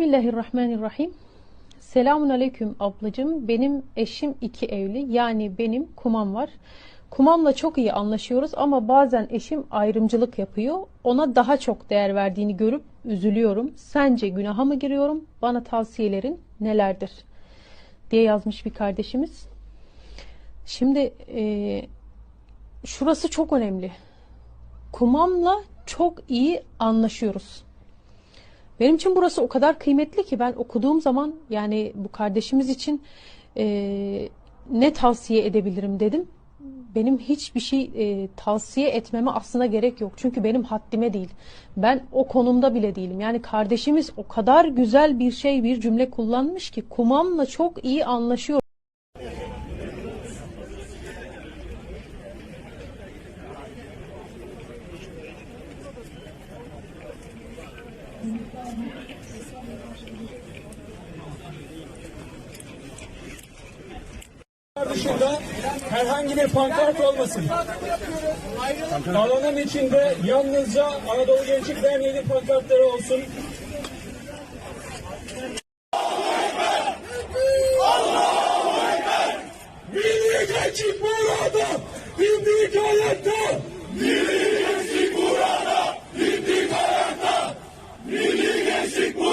Bismillahirrahmanirrahim. Selamun aleyküm ablacığım. Benim eşim iki evli. Yani benim kumam var. Kumamla çok iyi anlaşıyoruz ama bazen eşim ayrımcılık yapıyor. Ona daha çok değer verdiğini görüp üzülüyorum. Sence günaha mı giriyorum? Bana tavsiyelerin nelerdir? diye yazmış bir kardeşimiz. Şimdi e, şurası çok önemli. Kumamla çok iyi anlaşıyoruz. Benim için burası o kadar kıymetli ki ben okuduğum zaman yani bu kardeşimiz için e, ne tavsiye edebilirim dedim. Benim hiçbir şey e, tavsiye etmeme aslında gerek yok. Çünkü benim haddime değil. Ben o konumda bile değilim. Yani kardeşimiz o kadar güzel bir şey bir cümle kullanmış ki kumamla çok iyi anlaşıyor. Dışında herhangi bir pankart olmasın. Alanın içinde yalnızca Anadolu Gençlik Derneği'nin pankartları olsun. Milli gençlik burada! Milli gençlik burada!